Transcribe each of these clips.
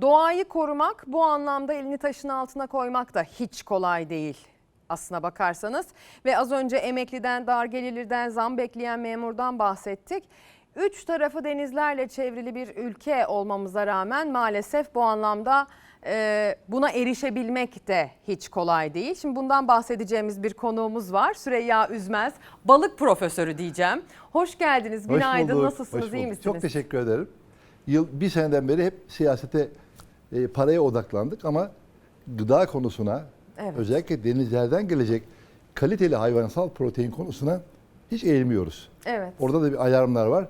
Doğayı korumak bu anlamda elini taşın altına koymak da hiç kolay değil aslına bakarsanız. Ve az önce emekliden, dar gelirliden, zam bekleyen memurdan bahsettik. Üç tarafı denizlerle çevrili bir ülke olmamıza rağmen maalesef bu anlamda e, buna erişebilmek de hiç kolay değil. Şimdi bundan bahsedeceğimiz bir konuğumuz var. Süreyya Üzmez, balık profesörü diyeceğim. Hoş geldiniz, Hoş günaydın, bulduk, nasılsınız, hoş iyi bulduk. misiniz? Çok teşekkür ederim. Yıl bir seneden beri hep siyasete, e, paraya odaklandık ama gıda konusuna, Evet. özellikle denizlerden gelecek kaliteli hayvansal protein konusuna hiç eğilmiyoruz. Evet. Orada da bir alarmlar var.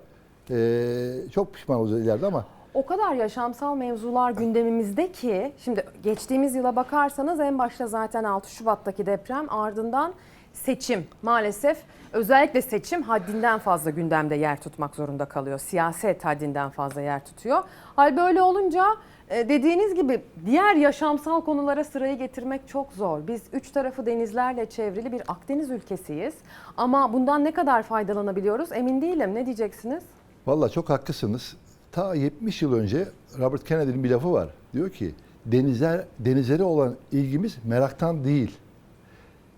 E, çok pişman olacağız ileride ama O kadar yaşamsal mevzular gündemimizde ki şimdi geçtiğimiz yıla bakarsanız en başta zaten 6 Şubat'taki deprem ardından seçim maalesef özellikle seçim haddinden fazla gündemde yer tutmak zorunda kalıyor. Siyaset haddinden fazla yer tutuyor. Hal böyle olunca e, dediğiniz gibi diğer yaşamsal konulara sırayı getirmek çok zor. Biz üç tarafı denizlerle çevrili bir Akdeniz ülkesiyiz. Ama bundan ne kadar faydalanabiliyoruz emin değilim. Ne diyeceksiniz? Valla çok haklısınız. Ta 70 yıl önce Robert Kennedy'nin bir lafı var. Diyor ki denizler denizlere olan ilgimiz meraktan değil.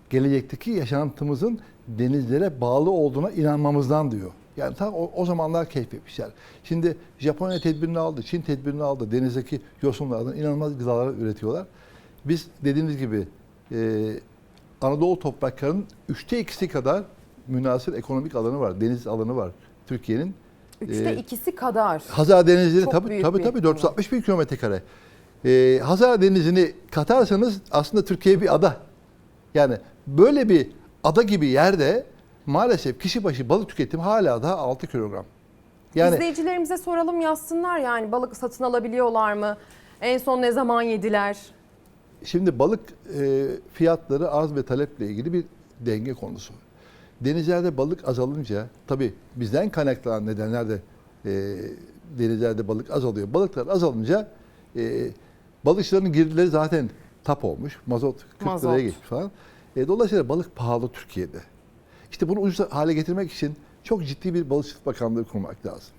Gelecekteki yaşantımızın denizlere bağlı olduğuna inanmamızdan diyor. Yani ta o, o zamanlar keşfetmişler. Şimdi Japonya tedbirini aldı, Çin tedbirini aldı. Denizdeki yosunlardan inanılmaz gıdalar üretiyorlar. Biz dediğiniz gibi e, Anadolu topraklarının üçte ikisi kadar münasır ekonomik alanı var. Deniz alanı var Türkiye'nin. Üçte Ee, ikisi kadar. Hazar Denizi'ni tabii tabii tabii alan. 460 bin kilometre kare. Ee, Hazar Denizi'ni katarsanız aslında Türkiye bir ada. Yani böyle bir ada gibi yerde maalesef kişi başı balık tüketimi hala daha 6 kilogram. Yani İzleyicilerimize soralım yazsınlar yani balık satın alabiliyorlar mı? En son ne zaman yediler? şimdi balık e, fiyatları arz ve taleple ilgili bir denge konusu. Denizlerde balık azalınca tabii bizden kaynaklanan nedenler de e, denizlerde balık azalıyor. Balıklar azalınca e, balıkçıların girdileri zaten tap olmuş. Mazot 40 Mazot. liraya geçmiş falan. E, dolayısıyla balık pahalı Türkiye'de. İşte bunu ucuz hale getirmek için çok ciddi bir balıkçılık bakanlığı kurmak lazım.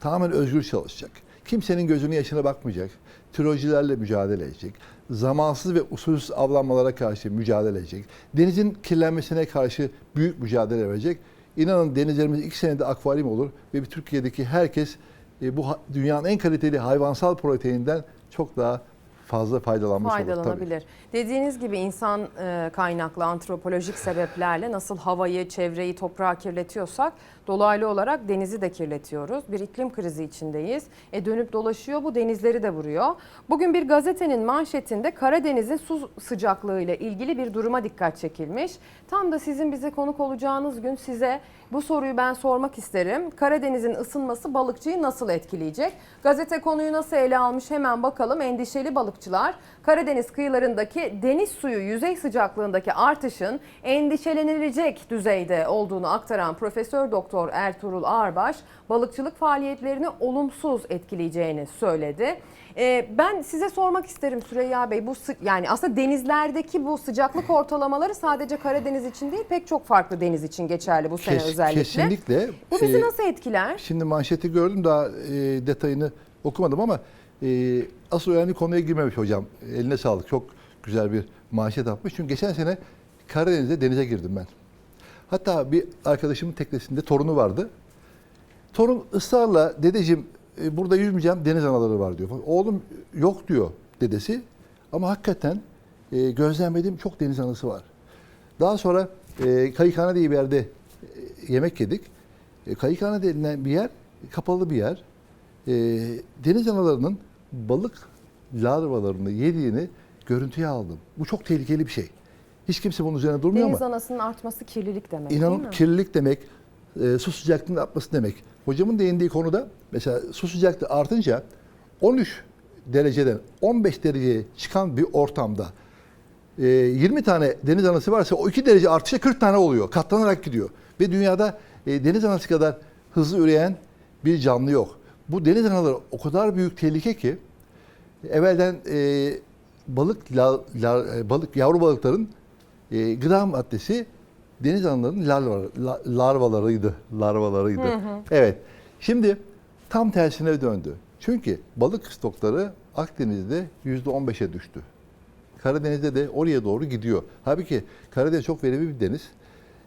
Tamamen özgür çalışacak. Kimsenin gözünün yaşına bakmayacak. Türojilerle mücadele edecek. Zamansız ve usulsüz avlanmalara karşı mücadele edecek. Denizin kirlenmesine karşı büyük mücadele verecek. İnanın denizlerimiz iki senede akvaryum olur ve bir Türkiye'deki herkes e, bu dünyanın en kaliteli hayvansal proteininden çok daha fazla faydalanmış olur. tabii. Faydalanabilir. Dediğiniz gibi insan e, kaynaklı antropolojik sebeplerle nasıl havayı, çevreyi, toprağı kirletiyorsak dolaylı olarak denizi de kirletiyoruz. Bir iklim krizi içindeyiz. E dönüp dolaşıyor bu denizleri de vuruyor. Bugün bir gazetenin manşetinde Karadeniz'in su sıcaklığı ile ilgili bir duruma dikkat çekilmiş. Tam da sizin bize konuk olacağınız gün size bu soruyu ben sormak isterim. Karadeniz'in ısınması balıkçıyı nasıl etkileyecek? Gazete konuyu nasıl ele almış hemen bakalım. Endişeli balıkçılar Karadeniz kıyılarındaki deniz suyu yüzey sıcaklığındaki artışın endişelenilecek düzeyde olduğunu aktaran Profesör Doktor Ertuğrul Ağarbaş balıkçılık faaliyetlerini olumsuz etkileyeceğini söyledi. Ee, ben size sormak isterim Süreyya Bey bu yani aslında denizlerdeki bu sıcaklık ortalamaları sadece Karadeniz için değil pek çok farklı deniz için geçerli bu sene Kes- özellikle. Kesinlikle. Bu bizi E, nasıl etkiler? Şimdi manşeti gördüm daha e, detayını okumadım ama e, asıl önemli konuya girmemiş hocam. Eline sağlık. Çok güzel bir manşet atmış. Çünkü geçen sene Karadeniz'de denize girdim ben. Hatta bir arkadaşımın teknesinde torunu vardı. Torun ısrarla dedeciğim e, burada yüzmeyeceğim deniz anaları var diyor. Oğlum yok diyor dedesi. Ama hakikaten e, gözlemlediğim çok deniz anası var. Daha sonra e, Kayıkhane diye bir yerde e, yemek yedik. E, Kayıkhane denilen bir yer kapalı bir yer. E, deniz analarının balık larvalarını yediğini görüntüye aldım. Bu çok tehlikeli bir şey. Hiç kimse bunun üzerine durmuyor Deniz ama anasının artması kirlilik demek değil inanın mi? kirlilik demek, e, su sıcaklığının artması demek. Hocamın değindiği konuda mesela su sıcaklığı artınca 13 dereceden 15 dereceye çıkan bir ortamda e, 20 tane deniz anası varsa o 2 derece artışa 40 tane oluyor. Katlanarak gidiyor. Ve dünyada e, deniz anası kadar hızlı üreyen bir canlı yok. Bu deniz anaları o kadar büyük tehlike ki evvelden e, balık la, la- e, balık yavru balıkların e, gıda maddesi deniz analarının larva, la- larvalarıydı. Larvalarıydı. Evet. Şimdi tam tersine döndü. Çünkü balık stokları Akdeniz'de %15'e düştü. Karadeniz'de de oraya doğru gidiyor. Halbuki Karadeniz çok verimli bir deniz.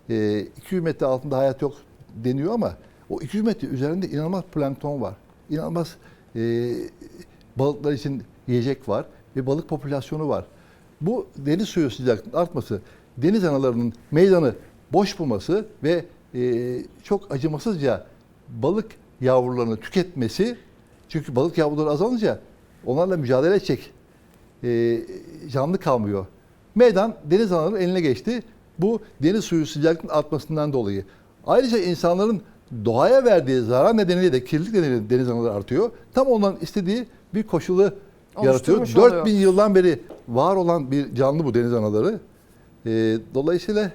Ee, 200 metre altında hayat yok deniyor ama o 200 metre üzerinde inanılmaz plankton var. İnanılmaz e, balıklar için yiyecek var ve balık popülasyonu var. Bu deniz suyu sıcaklığının artması, deniz analarının meydanı boş bulması ve e, çok acımasızca balık yavrularını tüketmesi, çünkü balık yavruları azalınca onlarla mücadele edecek e, canlı kalmıyor. Meydan deniz analarının eline geçti. Bu deniz suyu sıcaklığının artmasından dolayı. Ayrıca insanların doğaya verdiği zarar nedeniyle de kirlilik nedeniyle deniz anaları artıyor. Tam onların istediği bir koşulu yaratıyor. Oluşturmuş oluyor. 4000 yıldan beri var olan bir canlı bu deniz anaları. E, dolayısıyla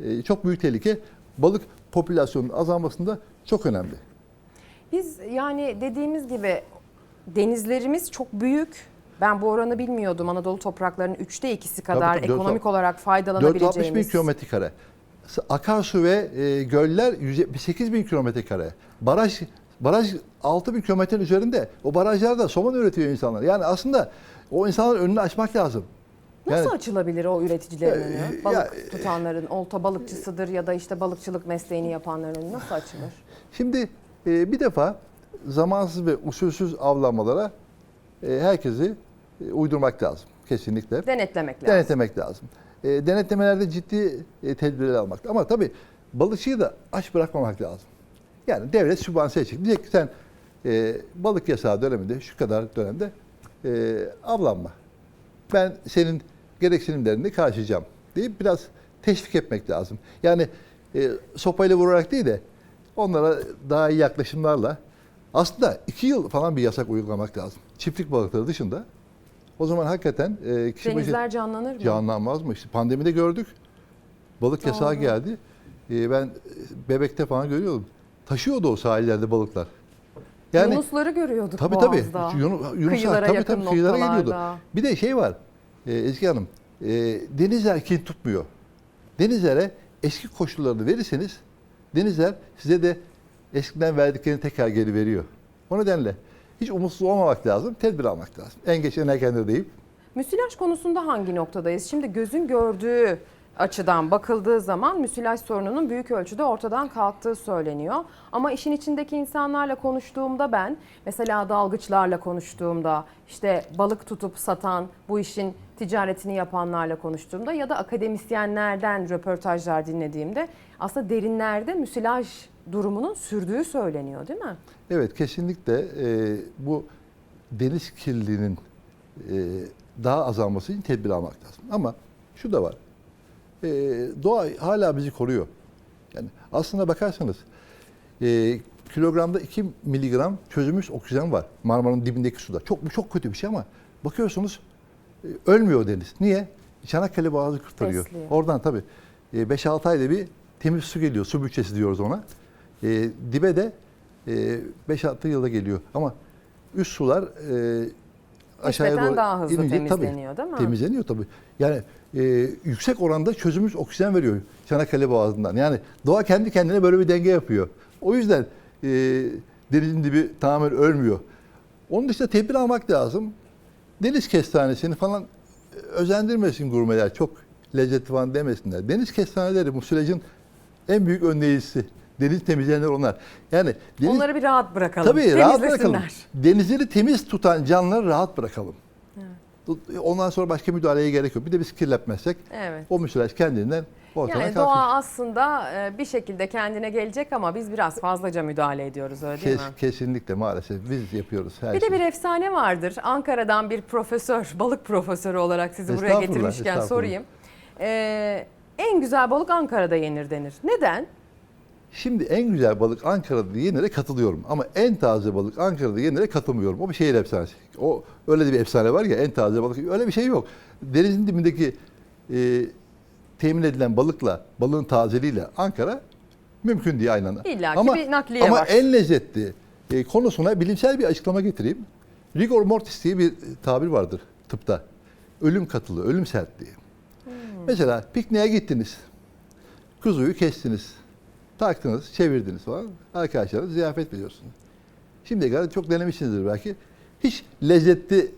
e, çok büyük tehlike. Balık popülasyonunun azalmasında çok önemli. Biz yani dediğimiz gibi denizlerimiz çok büyük. Ben bu oranı bilmiyordum. Anadolu topraklarının üçte ikisi kadar tabii, dört- ekonomik olarak 461 faydalanabileceğimiz. kilometre kare. Akarsu ve e, göller 178 bin kilometre kare. Baraj baraj 6 bin kilometrenin üzerinde. O barajlarda somon üretiyor insanlar. Yani aslında o insanların önünü açmak lazım. Nasıl Yani- açılabilir o üreticilerin Ya, önü? ya, Balık tutanların, olta balıkçısıdır ya da işte balıkçılık mesleğini yapanların önü nasıl açılır? Şimdi e, bir defa zamansız ve usulsüz avlanmalara e, herkesi e, uydurmak lazım. Kesinlikle. Denetlemek lazım. Denetlemek lazım. E, denetlemelerde ciddi e, tedbirler almak. Ama tabii balıkçıyı da aç bırakmamak lazım. Yani devlet sübvanse edecek. Diyecek ki sen e, balık yasağı döneminde şu kadar dönemde e, avlanma. Ben senin gereksinimlerini karşılayacağım deyip biraz teşvik etmek lazım. Yani e, sopayla vurarak değil de onlara daha iyi yaklaşımlarla aslında iki yıl falan bir yasak uygulamak lazım. Çiftlik balıkları dışında. O zaman hakikaten e, kişi başı- Denizler canlanır mı? Canlanmaz mı? İşte pandemide gördük. Balık yasağı Doğru. geldi. Ee, ben bebekte falan görüyordum. Taşıyordu o sahillerde balıklar. Yani Yunusları görüyorduk tabii tabii. Boğaz'da. Yunus, Yunuslar Kıyılara tabii yakın tabii kıyılara geliyordu. Bir de şey var. E, Ezgi Hanım. E, denizler kin tutmuyor. Denizlere eski koşullarını verirseniz denizler size de eskiden verdiklerini tekrar geri veriyor. O nedenle hiç umutsuz olmamak lazım, tedbir almak lazım. En geç en erken deyip Müsilaj konusunda hangi noktadayız? Şimdi gözün gördüğü açıdan bakıldığı zaman müsilaj sorununun büyük ölçüde ortadan kalktığı söyleniyor. Ama işin içindeki insanlarla konuştuğumda ben, mesela dalgıçlarla konuştuğumda, işte balık tutup satan, bu işin ticaretini yapanlarla konuştuğumda ya da akademisyenlerden röportajlar dinlediğimde aslında derinlerde müsilaj durumunun sürdüğü söyleniyor değil mi? Evet kesinlikle e, bu deniz kirliliğinin e, daha azalması için tedbir almak lazım. Ama şu da var. E, doğa hala bizi koruyor. Yani aslına bakarsanız e, kilogramda 2 miligram çözülmüş oksijen var Marmara'nın dibindeki suda. Çok çok kötü bir şey ama bakıyorsunuz e, ölmüyor deniz. Niye? Çanakkale Boğazı kurtarıyor. Besliyor. Oradan tabii e, 5-6 ayda bir temiz su geliyor. Su bütçesi diyoruz ona. E, dibe de e, 5-6 yılda geliyor. Ama üst sular e, aşağıya doğru daha hızlı inince tabii, temizleniyor değil mi? Temizleniyor tabii. Yani e, yüksek oranda çözülmüş oksijen veriyor Çanakkale Boğazı'ndan. Yani doğa kendi kendine böyle bir denge yapıyor. O yüzden e, denizin dibi tamamen ölmüyor. Onun dışında tedbir almak lazım. Deniz kestanesini falan e, özendirmesin gurmeler. Çok lezzetli falan demesinler. Deniz kestaneleri bu sürecin en büyük önleyicisi. Deniz temizleyenler onlar. Yani deniz, Onları bir rahat bırakalım. Tabii rahat bırakalım. Denizleri temiz tutan canlıları rahat bırakalım. Ondan sonra başka müdahaleye gerek yok. Bir de biz kirletmezsek Evet. o müsilaj kendinden ortadan Yani kalkıyor. doğa aslında e, bir şekilde kendine gelecek ama biz biraz fazlaca müdahale ediyoruz öyle değil Kes- mi? kesinlikle maalesef biz yapıyoruz her Bir de şeyi. bir efsane vardır. Ankara'dan bir profesör, balık profesörü olarak sizi buraya getirmişken sorayım. Ee, en güzel balık Ankara'da yenir denir. Neden? Şimdi en güzel balık Ankara'da yenire katılıyorum. Ama en taze balık Ankara'da yenire katılmıyorum. O bir şehir efsanesi. O öyle de bir efsane var ya en taze balık. Öyle bir şey yok. Denizin dibindeki e, temin edilen balıkla, balığın tazeliğiyle Ankara mümkün diye aynı anda. İlla ki ama, bir nakliye ama var. en lezzetli e, konusuna bilimsel bir açıklama getireyim. Rigor mortis diye bir tabir vardır tıpta. Ölüm katılı, ölüm sertliği. Hmm. Mesela pikniğe gittiniz. Kuzuyu kestiniz. Taktınız, çevirdiniz falan. Arkadaşlarınız ziyafet veriyorsunuz. Şimdiye kadar çok denemişsinizdir belki. Hiç lezzetli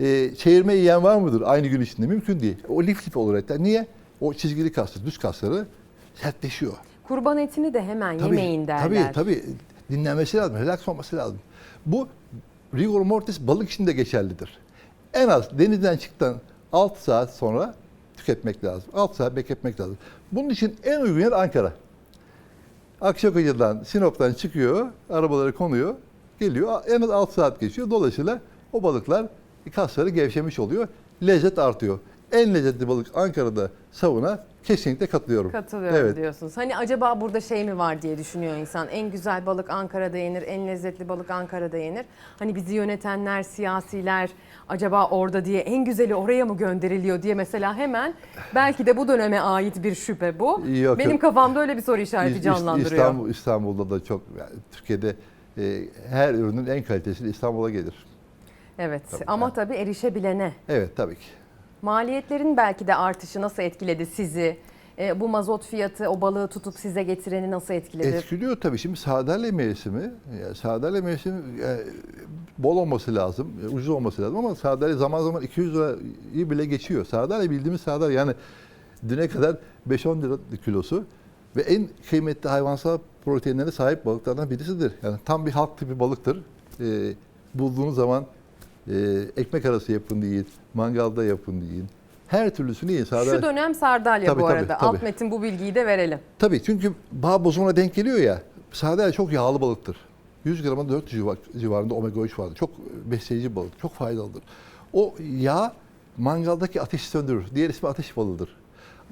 e, çevirme yiyen var mıdır aynı gün içinde? Mümkün değil. O lif lif olur etler. Niye? O çizgili kasları, düz kasları sertleşiyor. Kurban etini de hemen yemeyin derler. Tabii tabii. Dinlenmesi lazım, relax olması lazım. Bu rigor mortis balık için de geçerlidir. En az denizden çıktıktan 6 saat sonra tüketmek lazım. 6 saat bekletmek lazım. Bunun için en uygun yer Ankara. Akçakoca'dan, Sinop'tan çıkıyor, arabaları konuyor, geliyor. En az 6 saat geçiyor. Dolayısıyla o balıklar kasları gevşemiş oluyor. Lezzet artıyor. En lezzetli balık Ankara'da savuna kesinlikle katılıyorum. Katılıyorum Evet. diyorsunuz. Hani acaba burada şey mi var diye düşünüyor insan. En güzel balık Ankara'da yenir, en lezzetli balık Ankara'da yenir. Hani bizi yönetenler, siyasiler acaba orada diye en güzeli oraya mı gönderiliyor diye mesela hemen belki de bu döneme ait bir şüphe bu. Yok, Benim yok. kafamda öyle bir soru işareti canlandırıyor. İstanbul, İstanbul'da da çok, yani Türkiye'de e, her ürünün en kalitesi İstanbul'a gelir. Evet Tabii, ama yani. tabii erişebilene. Evet tabii ki. Maliyetlerin belki de artışı nasıl etkiledi sizi? E, bu mazot fiyatı o balığı tutup size getireni nasıl etkiledi? Etkiliyor tabii. Şimdi sardalya mevsimi, yani sardalya mevsimi e, bol olması lazım, ucuz olması lazım ama sardalya zaman zaman 200 lirayı bile geçiyor. Sardalya bildiğimiz sardalya yani düne kadar 5-10 lira kilosu ve en kıymetli hayvansal proteinlerine sahip balıklardan birisidir. Yani tam bir halk tipi balıktır. E, bulduğunuz zaman e, ekmek arası yapın deyin, mangalda yapın deyin. Her türlüsünü yiyin. Sardalya... Şu dönem sardalya Tabii, bu tabii, arada. tabii. Alt metin bu bilgiyi de verelim. Tabii çünkü bağ bozumuna denk geliyor ya. Sardalya çok yağlı balıktır. 100 grama 400 civar- civarında omega 3 vardır. Çok besleyici balık, çok faydalıdır. O yağ mangaldaki ateşi söndürür. Diğer ismi ateş balığıdır.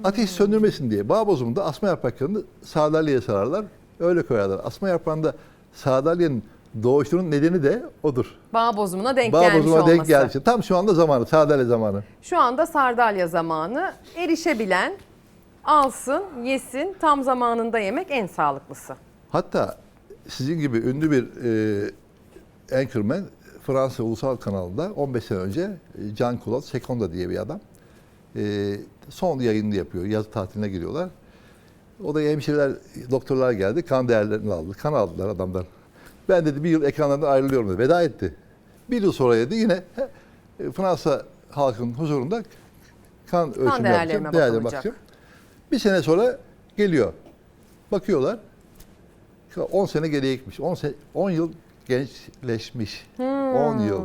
Ateş söndürmesin diye bağ bozumunda asma yapraklarını sardalyaya sararlar. Öyle koyarlar. Asma yaprağında sardalyanın doğuşunun nedeni de odur. Bağ bozumuna denk Bağ gelmiş bozumuna olması. denk için. Tam şu anda zamanı, sardalya zamanı. Şu anda sardalya zamanı. Erişebilen alsın, yesin. Tam zamanında yemek en sağlıklısı. Hatta sizin gibi ünlü bir e, anchorman Fransa Ulusal Kanalı'nda 15 sene önce e, Can Kulat Sekonda diye bir adam e, son yayını yapıyor. Yaz tatiline giriyorlar. O da hemşireler, doktorlar geldi. Kan değerlerini aldı. Kan aldılar adamdan. Ben dedi bir yıl ekranlardan ayrılıyorum dedi. Veda etti. Bir yıl sonra dedi yine e, Fransa halkının huzurunda kan ölçümü yapacağım. Değerlerime bakılacak. bakacağım. Bir sene sonra geliyor. Bakıyorlar. 10 sene geriye gitmiş. 10 sene, 10 yıl gençleşmiş. 10 yıl.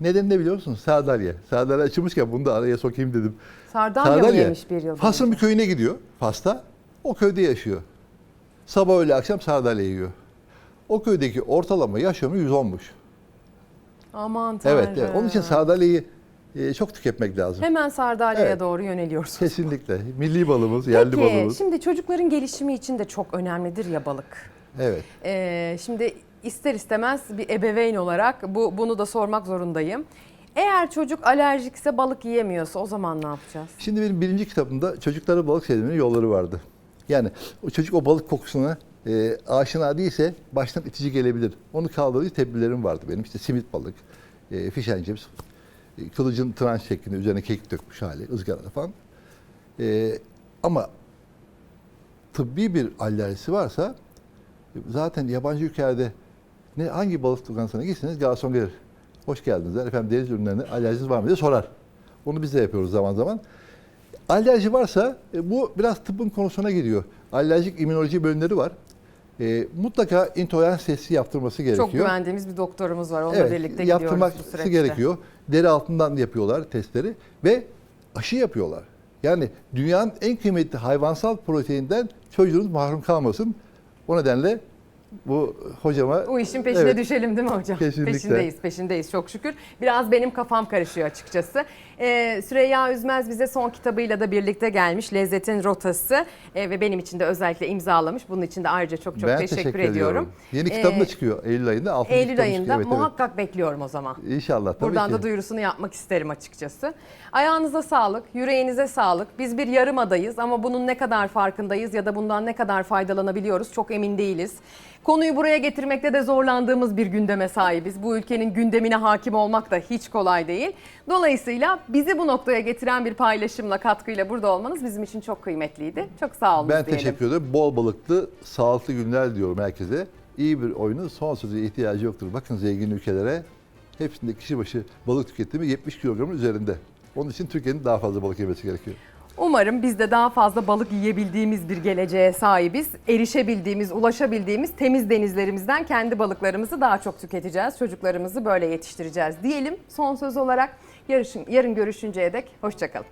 Neden ne biliyor musun? Sardalya. Sardalya açılmışken bunu da araya sokayım dedim. Sardalya, Sardalya. yemiş bir yıl Fas'ın bir köyüne gidiyor. Fas'ta. O köyde yaşıyor. Sabah öğle akşam sardalya yiyor. O köydeki ortalama yaş ömrü 110'muş. Aman tanrım. Evet, evet. Onun için sardalyayı e, çok tüketmek lazım. Hemen sardalyaya Evet. doğru yöneliyoruz. Kesinlikle. Milli balımız, yerli Peki balımız. şimdi çocukların gelişimi için de çok önemlidir ya balık. Evet. Ee, şimdi ister istemez bir ebeveyn olarak bu bunu da sormak zorundayım. Eğer çocuk alerjikse balık yiyemiyorsa o zaman ne yapacağız? Şimdi benim birinci kitabımda çocuklara balık sevdirmenin yolları vardı. Yani o çocuk o balık kokusuna e, aşina değilse baştan itici gelebilir. Onu kaldırıcı tedbirlerim vardı benim. İşte simit balık, e, fish and chips, e, kılıcın tranş şeklinde üzerine kek dökmüş hali, ızgarada falan. E, ama tıbbi bir alerjisi varsa zaten yabancı ülkelerde ne hangi balık lokantasına gitseniz garson gelir. Hoş geldiniz. der. Efendim deniz ürünlerine alerjiniz var mı diye sorar. Onu biz de yapıyoruz zaman zaman. Alerji varsa e, bu biraz tıbbın konusuna giriyor. Alerjik immünoloji bölümleri var. E, mutlaka intolerans testi yaptırması gerekiyor. Çok güvendiğimiz bir doktorumuz var. Onunla Evet, birlikte yaptırması gidiyoruz bu süreçte. gerekiyor. Deri altından yapıyorlar testleri ve aşı yapıyorlar. Yani dünyanın en kıymetli hayvansal proteinden çocuğunuz mahrum kalmasın. O nedenle bu hocama Bu işin peşine Evet. düşelim değil mi hocam? Kesinlikle. Peşindeyiz, peşindeyiz çok şükür. Biraz benim kafam karışıyor açıkçası. Ee, Süreyya Üzmez bize son kitabıyla da birlikte gelmiş. Lezzetin Rotası Ee, ve benim için de özellikle imzalamış. Bunun için de ayrıca çok çok ben teşekkür, teşekkür, ediyorum. ediyorum. Yeni Ee, da çıkıyor Eylül ayında. Eylül ayında çıkıyor. Evet, evet. muhakkak bekliyorum o zaman. İnşallah tabii Buradan ki. da duyurusunu yapmak isterim açıkçası. Ayağınıza sağlık, yüreğinize sağlık. Biz bir yarım adayız ama bunun ne kadar farkındayız ya da bundan ne kadar faydalanabiliyoruz çok emin değiliz. Konuyu buraya getirmekte de zorlandığımız bir gündeme sahibiz. Bu ülkenin gündemine hakim olmak da hiç kolay değil. Dolayısıyla bizi bu noktaya getiren bir paylaşımla, katkıyla burada olmanız bizim için çok kıymetliydi. Çok sağ olun Ben diyelim. teşekkür ederim. Bol balıklı, sağlıklı günler diyorum herkese. İyi bir oyunun son sözü ihtiyacı yoktur. Bakın zengin ülkelere hepsinde kişi başı balık tüketimi 70 kilogramın üzerinde. Onun için Türkiye'nin daha fazla balık yemesi gerekiyor. Umarım biz de daha fazla balık yiyebildiğimiz bir geleceğe sahibiz. Erişebildiğimiz, ulaşabildiğimiz temiz denizlerimizden kendi balıklarımızı daha çok tüketeceğiz. Çocuklarımızı böyle yetiştireceğiz diyelim. Son söz olarak yarın görüşünceye dek hoşçakalın.